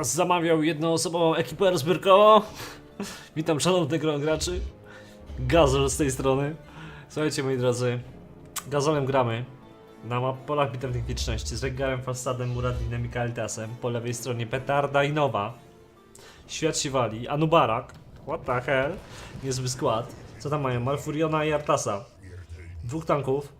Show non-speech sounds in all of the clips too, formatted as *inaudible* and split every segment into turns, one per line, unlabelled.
Ktoś zamawiał jednoosobową ekipę rozbiórkową. *laughs* Witam szanownych graczy. Gazol z tej strony. Słuchajcie moi drodzy, Gazolem gramy na polach bitewnych wieczności z Rengarem, Fasadem, Muradinem i Kalitasem. Po lewej stronie Petarda i Nowa. Świat się wali, Anubarak. What the hell? Niezły skład. Co tam mają? Malfuriona i Artasa. Dwóch tanków.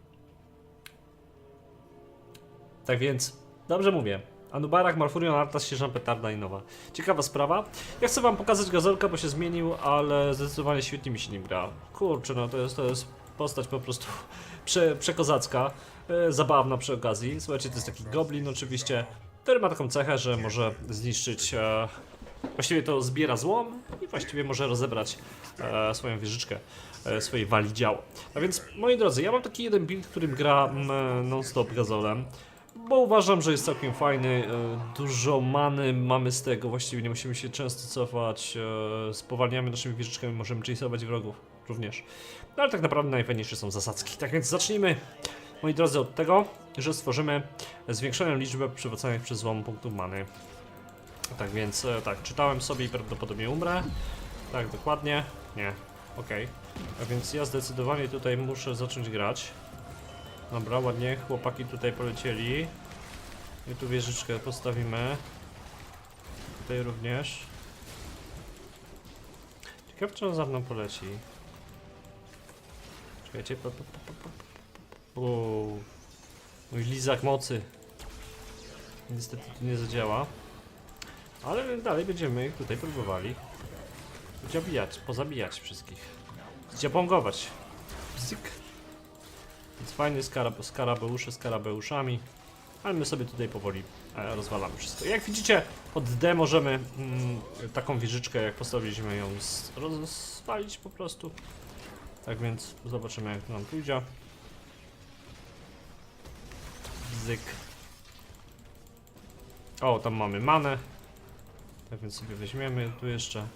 Tak więc, dobrze mówię. Anubarak, Malfurion, Artas, Sierżan, Petarda i Nowa. Ciekawa sprawa. Ja chcę wam pokazać Gazolka, bo się zmienił, ale zdecydowanie świetnie mi się nim gra. Kurczę, no to jest, to jest postać po prostu *laughs* prze, przekozacka, e, zabawna przy okazji. Słuchajcie, to jest taki goblin oczywiście, który ma taką cechę, że może zniszczyć... E, właściwie to zbiera złom i właściwie może rozebrać e, swoją wieżyczkę e, swojej wali działo. A więc, moi drodzy, ja mam taki jeden build, którym gra mm, non-stop Gazolem. Bo uważam, że jest całkiem fajny, e, dużo many mamy z tego, właściwie nie musimy się często cofać, e, spowalniamy naszymi wieżyczkami, możemy chase'ować wrogów również. No ale tak naprawdę najfajniejsze są zasadzki. Tak więc zacznijmy, moi drodzy, od tego, że stworzymy zwiększoną liczbę przywracanych przez złom punktów many. Tak więc, e, tak, czytałem sobie i prawdopodobnie umrę. Tak, dokładnie. Nie, okej. A więc ja zdecydowanie tutaj muszę zacząć grać. Dobra, ładnie, chłopaki tutaj polecieli. I tu wieżyczkę postawimy. Tutaj również. Ciekawe, czy on za mną poleci. Czekajcie. Uuu. Mój lizak mocy. Niestety tu nie zadziała. Ale dalej będziemy tutaj próbowali. Zabijać, pozabijać wszystkich. Zdziabongować. Bzyk. Więc fajny skarab, skarabeusze skarabeuszami. Ale my sobie tutaj powoli e, rozwalamy wszystko. Jak widzicie, od D możemy mm, taką wieżyczkę, jak postawiliśmy ją rozwalić po prostu. Tak więc zobaczymy jak nam pójdzie. Bzyk. O, tam mamy manę. Tak więc sobie weźmiemy tu jeszcze.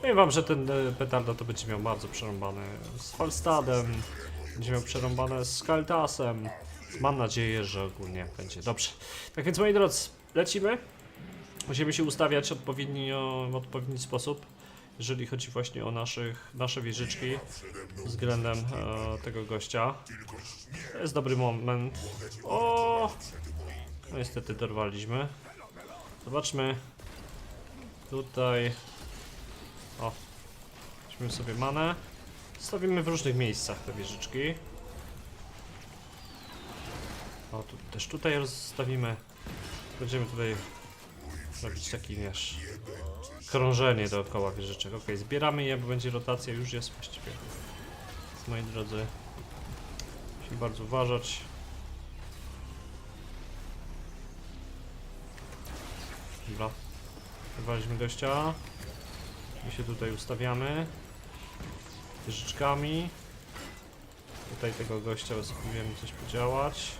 Powiem wam, że ten e, petarda to będzie miał bardzo przerąbane z Falstadem, będzie miał przerąbane z Kaltasem. Mam nadzieję, że ogólnie będzie dobrze. Tak więc moi drodzy, lecimy. Musimy się ustawiać odpowiednio, w odpowiedni sposób, jeżeli chodzi właśnie o naszych, nasze wieżyczki względem e, tego gościa. To jest dobry moment. O! No niestety dorwaliśmy. Zobaczmy. Tutaj. O. Weźmy sobie manę. Stawimy w różnych miejscach te wieżyczki. O, tu, też tutaj rozstawimy. Będziemy tutaj robić taki, wiesz, krążenie dookoła wieżyczek. Ok, zbieramy je, bo będzie rotacja, już jest właściwie. Moi drodzy, musimy bardzo uważać. Dobra. Wywaliśmy gościa. I się tutaj ustawiamy. Wieżyczkami. Tutaj tego gościa spróbujemy coś podziałać.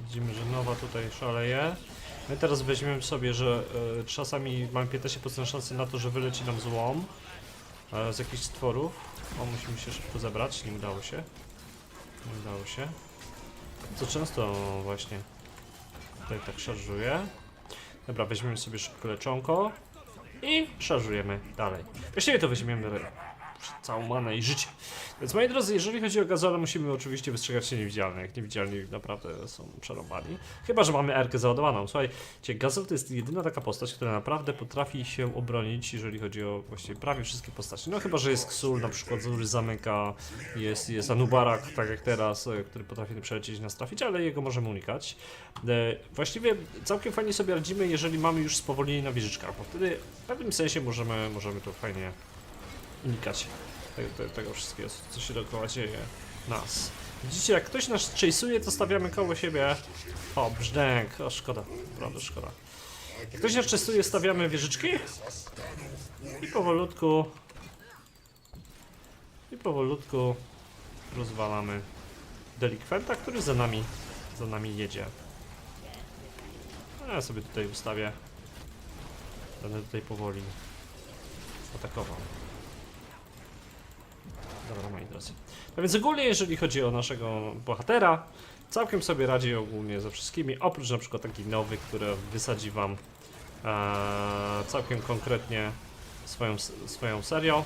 Widzimy, że nowa tutaj szaleje. My teraz weźmiemy sobie, że e, czasami mamy 15% szansy na to, że wyleci nam złom e, z jakichś stworów. O, musimy się szybko zebrać, nie udało się. Nie udało się. Co często właśnie tutaj tak szarżuje. Dobra, weźmiemy sobie szybko leczonko i szarżujemy dalej. Właściwie to weźmiemy całą manę i życie. Więc moi drodzy, jeżeli chodzi o gazole, musimy oczywiście wystrzegać się niewidzialnych. Niewidzialni naprawdę są przerobani. Chyba, że mamy erkę załadowaną. Słuchajcie, gazol to jest jedyna taka postać, która naprawdę potrafi się obronić, jeżeli chodzi o właściwie prawie wszystkie postacie. No chyba, że jest Ksul na przykład, który zamyka, jest, jest Anubarak, tak jak teraz, e, który potrafi przelecieć nas trafić, ale jego możemy unikać. E, Właściwie całkiem fajnie sobie radzimy, jeżeli mamy już spowolnienie na wieżyczkach, bo wtedy w pewnym sensie możemy, możemy to fajnie unikać tego, tego, wszystkiego, co się dookoła dzieje nas. Widzicie, jak ktoś nas chase'uje, to stawiamy koło siebie. O, brzdęk, o szkoda, naprawdę szkoda. Jak ktoś nas chase'uje, stawiamy wieżyczki i powolutku i powolutku rozwalamy delikwenta, który za nami, za nami jedzie. A ja sobie tutaj ustawię. Będę tutaj powoli atakował. Dobra, moi drodzy. No więc ogólnie, jeżeli chodzi o naszego bohatera, całkiem sobie radzi ogólnie ze wszystkimi, oprócz na przykład takich nowych, które wysadzi wam e, całkiem konkretnie swoją, swoją serią.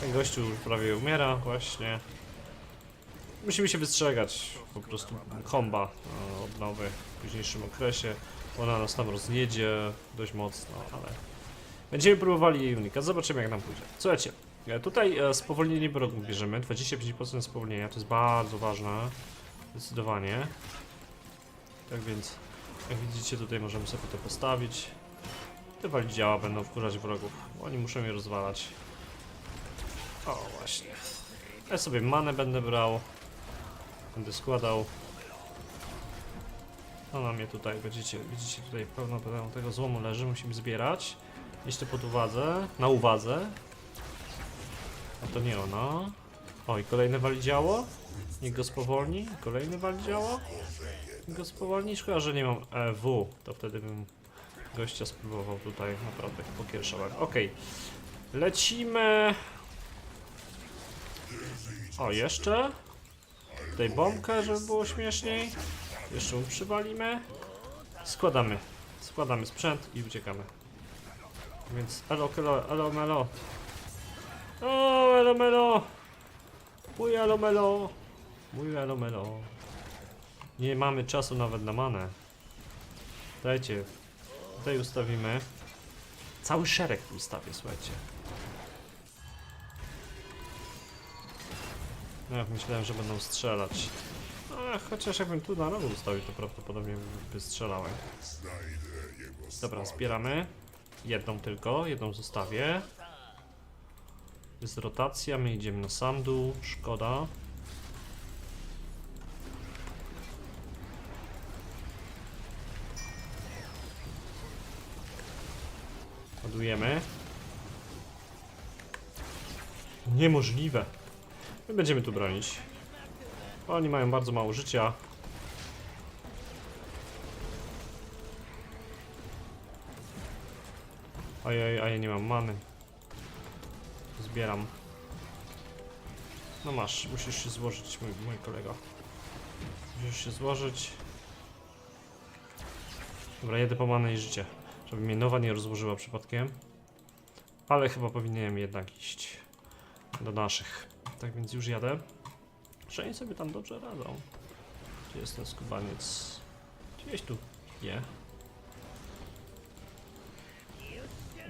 Ten gościu już prawie umiera właśnie. Musimy się wystrzegać po prostu komba e, odnowy w późniejszym okresie. Ona nas tam rozjedzie dość mocno, ale będziemy próbowali jej unikać. Zobaczymy jak nam pójdzie. Słuchajcie, tutaj e, spowolnienie wrogów bierzemy. 25% spowolnienia, to jest bardzo ważne. Zdecydowanie. Tak więc, jak widzicie, tutaj możemy sobie to postawić. Te działa, będą wkurzać wrogów. Oni muszą je rozwalać. O, właśnie. Ja sobie manę będę brał. Będę składał. Ona mnie tutaj, będziecie, widzicie tutaj pełno, pełno tego złomu leży, musimy zbierać. Mieć to pod uwadze, na uwadze. A to nie ona. O, i kolejne wali działo. Niech go spowolni. Kolejny wali działo. Niech go spowolni. Szkoda, że nie mam EW. To wtedy bym gościa spróbował tutaj naprawdę pokiereszować. Okej. Lecimy. O, jeszcze. Tutaj bombkę, żeby było śmieszniej. Jeszcze mu przywalimy. Składamy. Składamy sprzęt i uciekamy. Więc elo, elo, elo, melo. O, elo, melo. Mój elo, melo. Mój elo, melo. Nie mamy czasu nawet na manę. Dajcie. Tutaj ustawimy. Cały szereg ustawię, słuchajcie. No jak myślałem, że będą strzelać. A, chociaż jakbym tu na rogu ustawił, to prawdopodobnie by strzelałem. Dobra, zbieramy. Jedną tylko, jedną zostawię. Jest rotacja, my idziemy na sam dół, szkoda. Ładujemy. Niemożliwe. My będziemy tu bronić. Oni mają bardzo mało życia. Ojej, a ja nie mam many. Zbieram. No masz, musisz się złożyć, mój, mój kolego. Musisz się złożyć. Dobra, jedę po manę i życie. Żeby mnie nowa nie rozłożyła przypadkiem. Ale chyba powinienem jednak iść do naszych. Tak więc już jadę. Że sobie tam dobrze radzą. Gdzie jest ten skubaniec? Gdzieś tu je.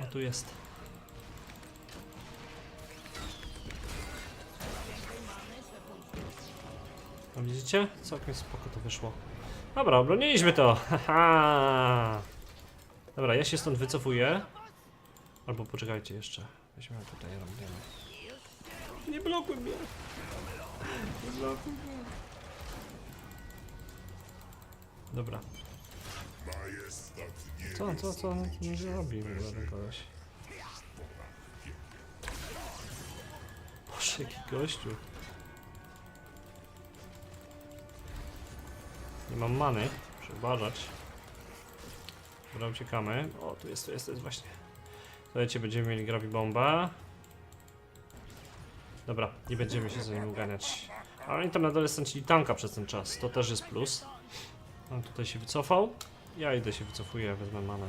O, tu jest. No widzicie? Całkiem spoko to wyszło. Dobra, obroniliśmy to! *laughs* Haha! Dobra, ja się stąd wycofuję. Albo poczekajcie jeszcze. Weźmiemy tutaj robimy. Nie blokuj mnie! Nie blokuj mnie! Dobra. Co, co, co nie zrobi w ogóle ten koleś? Boże, jaki gościu. Mam many, muszę. Dobra, uciekamy. O, tu jest, tu jest, tu jest właśnie. Słuchajcie, będziemy mieli gravi bomba. Dobra, nie będziemy się za nim uganiać. Ale oni tam na dole stracili tanka przez ten czas, to też jest plus. On tutaj się wycofał. Ja idę się wycofuję, wezmę manę.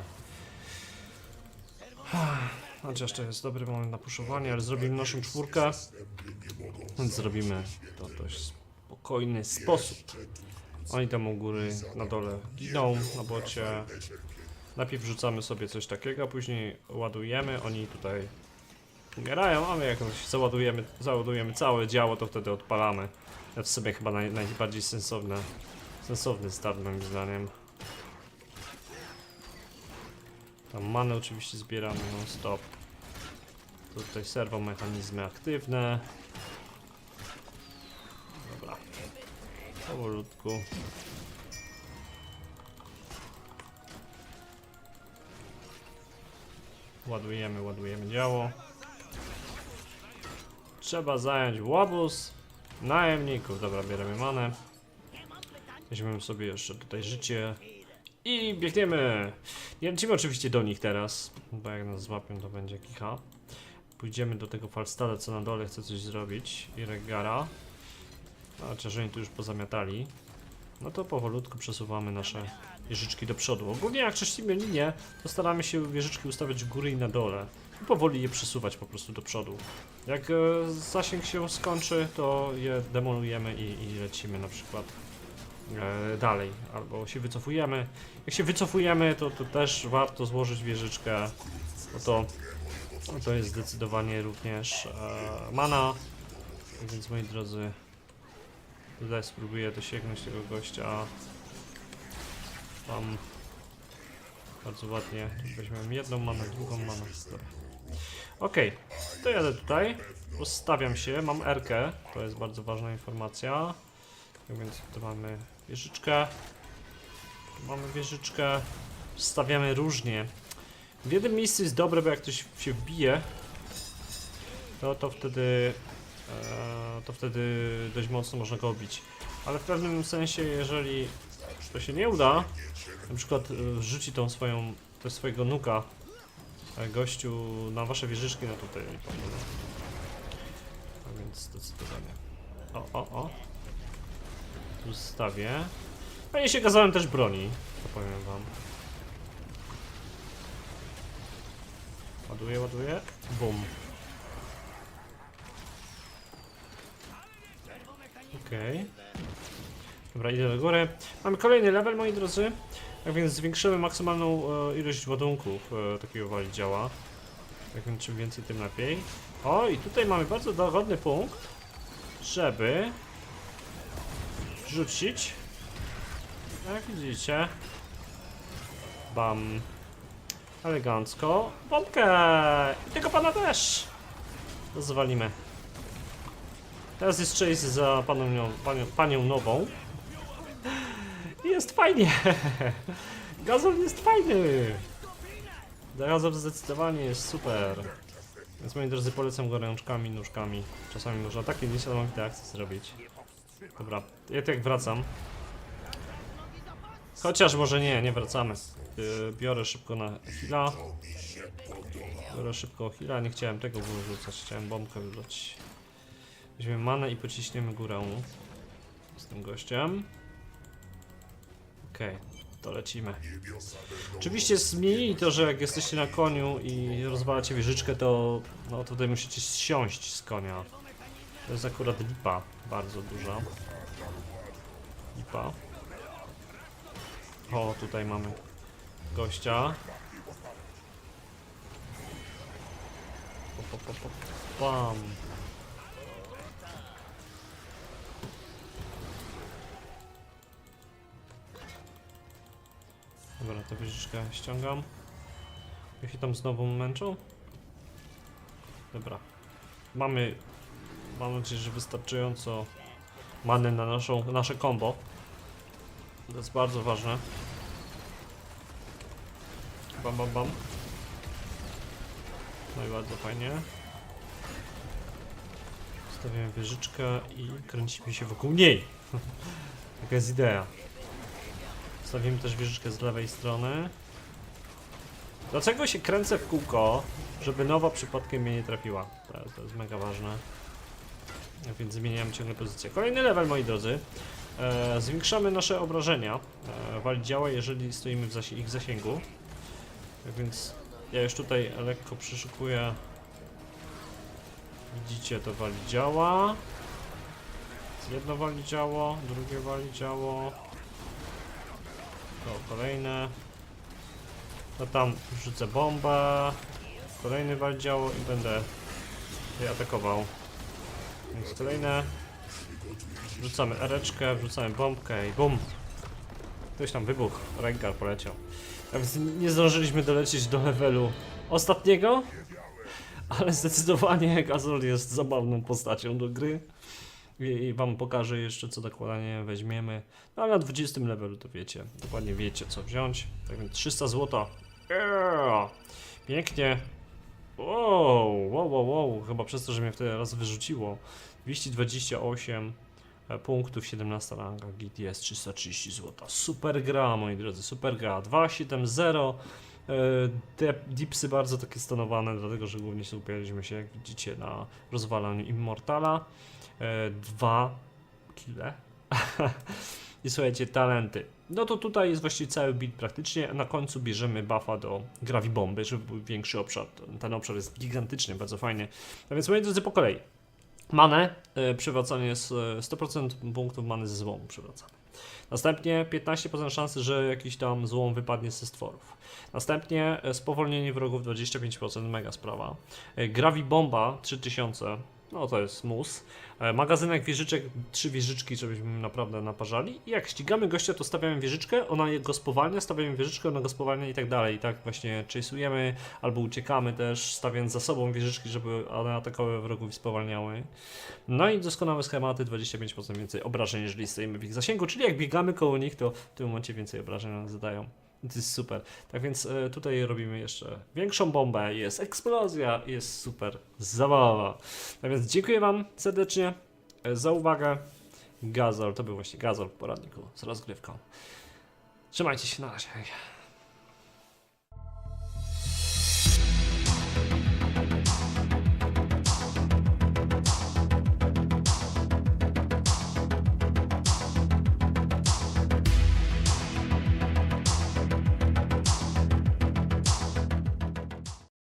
*sighs* Chociaż to jest dobry moment na puszowanie, ale zrobimy naszą czwórkę. Więc zrobimy to w dość spokojny sposób. Oni tam u góry na dole giną na bocie. Najpierw wrzucamy sobie coś takiego, później ładujemy. Oni tutaj umierają, a my jak załadujemy, załadujemy całe działo, to wtedy odpalamy. To w sobie chyba naj, najbardziej sensowne, sensowny start moim zdaniem. Tam manę oczywiście zbieramy non stop. Tutaj serwomechanizmy aktywne. Powolutku. Ładujemy, ładujemy działo. Trzeba zająć łobuz najemników. Dobra, bierzemy manę. Weźmiemy sobie jeszcze tutaj życie. I biegniemy! Nie lecimy oczywiście do nich teraz, bo jak nas złapią to będzie kicha. Pójdziemy do tego Falstada, co na dole chce coś zrobić. I Regara. A chociaż oni tu już pozamiatali. no to powolutku przesuwamy nasze wieżyczki do przodu. Ogólnie jak czyścimy linię, to staramy się wieżyczki ustawiać góry i na dole. I powoli je przesuwać po prostu do przodu. Jak e, zasięg się skończy, to je demolujemy i, i lecimy na przykład e, dalej. Albo się wycofujemy. Jak się wycofujemy, to, to też warto złożyć wieżyczkę, bo to, no to jest zdecydowanie również e, mana. Więc moi drodzy, tutaj spróbuję dosięgnąć tego gościa. Tam bardzo ładnie. Tu Weźmiemy jedną manę, drugą manę. Okej, to jadę tutaj. Ustawiam się, mam R, to jest bardzo ważna informacja. Tak więc tu mamy wieżyczkę. Tu mamy wieżyczkę. Stawiamy różnie. W jednym miejscu jest dobre, bo jak ktoś się wbije, to, to wtedy to wtedy dość mocno można go bić. Ale w pewnym sensie, jeżeli to się nie uda, na przykład e, rzuci tą swoją, to swojego nuka e, gościu na wasze wieżyczki, no tutaj. A więc zdecydowanie. O, o, o. Tu stawię. Fajnie się kazałem też broni, to powiem wam. Ładuję, ładuję. Bum. Okej. Dobra, idę do góry. Mamy kolejny level, moi drodzy. Tak więc zwiększymy maksymalną e, ilość ładunków e, takiego wali działa. Tak więc czym więcej, tym lepiej. O, i tutaj mamy bardzo dogodny punkt, żeby rzucić. Jak widzicie. Bam. Elegancko. Bombkę! I tego pana też! Zwalimy. Teraz jest chase za panią, panią, panią nową. Jest fajnie! *laughs* Gazol jest fajny! Gazol zdecydowanie jest super. Więc moi drodzy polecam go rączkami, nóżkami. Czasami można takie niesamowite akcje zrobić. Dobra, ja tak wracam. Chociaż może nie, nie wracamy. Yy, biorę szybko na heal'a. Biorę szybko heal'a, nie chciałem tego wyrzucać, chciałem bombkę wyrzucić. Weźmiemy manę i pociśniemy górę z tym gościem. Okej, to lecimy. Oczywiście zmienili to, że jak jesteście na koniu i rozwalacie wieżyczkę, to no tutaj musicie zsiąść z konia. To jest akurat lipa, bardzo duża. Lipa. O, tutaj mamy gościa. Po, Dobra, to wieżyczkę ściągam. Jak się tam znowu męczą? Dobra. Mamy, mam nadzieję, że wystarczająco many na naszą, nasze combo. To jest bardzo ważne. Bam, bam, bam. No i bardzo fajnie. Stawiamy wieżyczkę i kręcimy się wokół niej. *laughs* Taka jest idea. Stawimy też wieżyczkę z lewej strony. Dlaczego się kręcę w kółko, żeby nowa przypadkiem mnie nie trafiła? To to jest mega ważne. A Więc zmieniamy ciągle pozycję. Kolejny level, moi drodzy. E, zwiększamy nasze obrażenia. E, wali działa, jeżeli stoimy w zasi ich zasięgu. Tak więc ja już tutaj lekko przyszukuję. Widzicie, to wali działa. Jedno wali działo, drugie wali działo. To kolejne. To tam rzucę bombę. Kolejny wal działo i będę je atakował. Więc kolejne. Wrzucamy ereczkę, wrzucamy bombkę i bum. Ktoś tam wybuchł, Rengar poleciał. A więc nie zdążyliśmy dolecieć do levelu ostatniego. Ale zdecydowanie Gazol jest zabawną postacią do gry. I, wam pokażę jeszcze co dokładnie weźmiemy. No ale na 20 levelu to wiecie. Dokładnie wiecie co wziąć. Tak więc 300 zł. Yeah! Pięknie. Wow, wow, wow, wow. Chyba przez to, że mnie wtedy raz wyrzuciło. 228 e, punktów, 17 ranga, GTS 330 zł. Super gra, moi drodzy, super gra. 270. E, dipsy bardzo takie stonowane, dlatego że głównie skupialiśmy się, jak widzicie, na rozwalaniu Immortala. E, Dwa kile. *laughs* i słuchajcie, talenty. No to tutaj jest właściwie cały build praktycznie, na końcu bierzemy buffa do Gravibomby, żeby był większy obszar. Ten obszar jest gigantyczny, bardzo fajny. A więc moi drodzy, po kolei. Manę, e, przywracanie jest e, 100% punktów many ze złomu przywracamy. Następnie 15% szansy, że jakiś tam złom wypadnie ze stworów. Następnie e, spowolnienie wrogów 25%, mega sprawa. E, Gravi Bomba 3000, no to jest mus. E, Magazynek wieżyczek, trzy wieżyczki, żebyśmy naprawdę naparzali. I jak ścigamy gościa, to stawiamy wieżyczkę, ona go spowalnia, stawiamy wieżyczkę, ona go spowalnia i tak dalej. I tak właśnie chase'ujemy albo uciekamy też, stawiając za sobą wieżyczki, żeby one atakowały wrogów i spowalniały. No i doskonałe schematy, 25% więcej obrażeń, jeżeli stoimy w ich zasięgu, czyli jak biegamy koło nich, to w tym momencie więcej obrażeń nam zadają. To jest super. Tak więc e, tutaj robimy jeszcze większą bombę, jest eksplozja, jest super zabawa. Tak więc dziękuję Wam serdecznie e, za uwagę. Gazol, to był właśnie Gazol w poradniku z rozgrywką. Trzymajcie się, na razie.